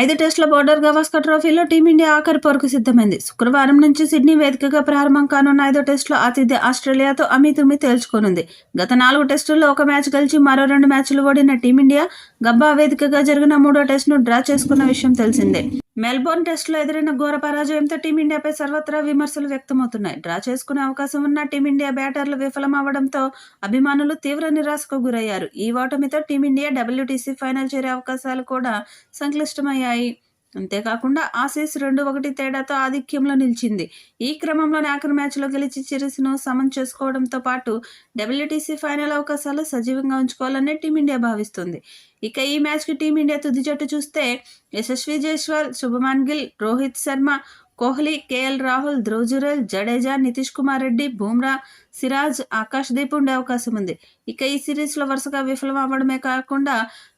ఐదు టెస్టుల బోర్డర్ గవాస్కర్ ట్రోఫీలో టీమిండియా ఆఖరి పోరుకు సిద్ధమైంది. శుక్రవారం నుంచి సిడ్నీ వేదికగా ప్రారంభం కానున్న ఐదో టెస్టులో ఆతిథ్య ఆస్ట్రేలియాతో అమితుమి తేల్చుకోనుంది. గత నాలుగు టెస్టుల్లో ఒక మ్యాచ్ గెలిచి మరో రెండు మ్యాచ్లు ఓడిన టీమిండియా గబ్బా వేదికగా జరిగిన మూడో టెస్టును డ్రా చేసుకున్న విషయం తెలిసిందే. మెల్బోర్న్ టెస్టులో ఎదురైన ఘోర పరాజయంతో టీమిండియాపై సర్వత్రా విమర్శలు వ్యక్తమవుతున్నాయి. డ్రా చేసుకునే అవకాశం ఉన్న టీమిండియా బ్యాటర్లు విఫలమవడంతో అభిమానులు తీవ్ర నిరాశకు గురయ్యారు. ఈ ఓటమితో టీమిండియా డబ్ల్యూటీసీ ఫైనల్ చేరే అవకాశాలు కూడా సంక్లిష్టమయ్యాయి. అంతేకాకుండా ఆసీస్ రెండు ఒకటి తేడాతో ఆధిక్యంలో నిలిచింది. ఈ క్రమంలోనే ఆఖరి మ్యాచ్లో గెలిచి సిరీస్ను సమం చేసుకోవడంతో పాటు డబ్ల్యూటీసీ ఫైనల్ అవకాశాలు సజీవంగా ఉంచుకోవాలని టీమిండియా భావిస్తుంది. ఇక ఈ మ్యాచ్కి టీమిండియా తుది జట్టు చూస్తే యశస్వి జైస్వాల్ శుభమాన్ గిల్ రోహిత్ శర్మ కోహ్లీ కేఎల్ రాహుల్ ధ్రువ్ జురేల్ జడేజా నితీష్ కుమార్ రెడ్డి బూమ్రా సిరాజ్ ఆకాష్ దీప్ ఉండే అవకాశం ఉంది. ఇక ఈ సిరీస్లో వరుసగా విఫలం అవ్వడమే కాకుండా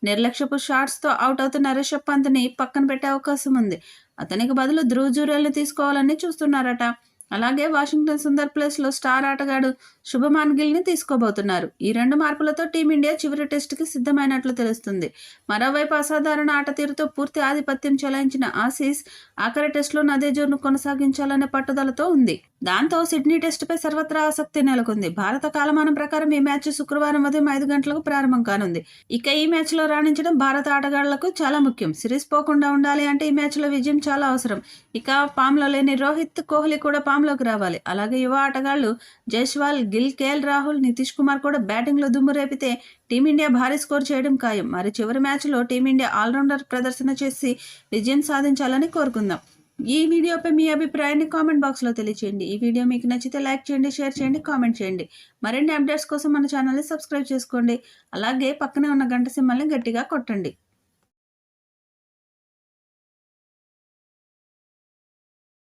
నిర్లక్ష్యపు షాట్స్తో అవుట్ అవుతున్న రిషబ్ పంత్ని పక్కన పెట్టే అవకాశం ఉంది. అతనికి బదులు ధ్రువ్ జురేల్ని తీసుకోవాలని చూస్తున్నారట. అలాగే వాషింగ్టన్ సుందర్ ప్లేస్లో స్టార్ ఆటగాడు శుభమాన్ గిల్ని తీసుకోబోతున్నారు. ఈ రెండు మార్పులతో టీమిండియా చివరి టెస్టుకి సిద్ధమైనట్లు తెలుస్తుంది. మరోవైపు అసాధారణ ఆట తీరుతో పూర్తి ఆధిపత్యం చెలాయించిన ఆసీస్ ఆఖరి టెస్టులో అదే జోరును కొనసాగించాలనే పట్టుదలతో ఉంది. దాంతో సిడ్నీ టెస్టుపై సర్వత్రా ఆసక్తి నెలకొంది. భారత కాలమానం ప్రకారం ఈ మ్యాచ్ శుక్రవారం ఉదయం ఐదు గంటలకు ప్రారంభం కానుంది. ఇక ఈ మ్యాచ్లో రాణించడం భారత ఆటగాళ్ళకు చాలా ముఖ్యం. సిరీస్ పోకుండా ఉండాలి అంటే ఈ మ్యాచ్లో విజయం చాలా అవసరం. ఇక ఫామ్లో లేని రోహిత్ కోహ్లీ కూడా ఫామ్లోకి రావాలి. అలాగే యువ ఆటగాళ్ళు జైస్వాల్ గిల్ కేఎల్ రాహుల్ నితీష్ కుమార్ కూడా బ్యాటింగ్లో దుమ్ము రేపితే టీమిండియా భారీ స్కోర్ చేయడం ఖాయం. మరి చివరి మ్యాచ్లో టీమిండియా ఆల్రౌండర్ ప్రదర్శన చేసి విజయం సాధించాలని కోరుకుందాం. ఈ వీడియోపై మీ అభిప్రాయాన్ని కామెంట్ బాక్స్లో తెలియచేయండి. ఈ వీడియో మీకు నచ్చితే లైక్ చేయండి షేర్ చేయండి కామెంట్ చేయండి. మరిన్ని అప్డేట్స్ కోసం మన ఛానల్ని సబ్స్క్రైబ్ చేసుకోండి. అలాగే పక్కనే ఉన్న గంట సింహల్ని గట్టిగా కొట్టండి.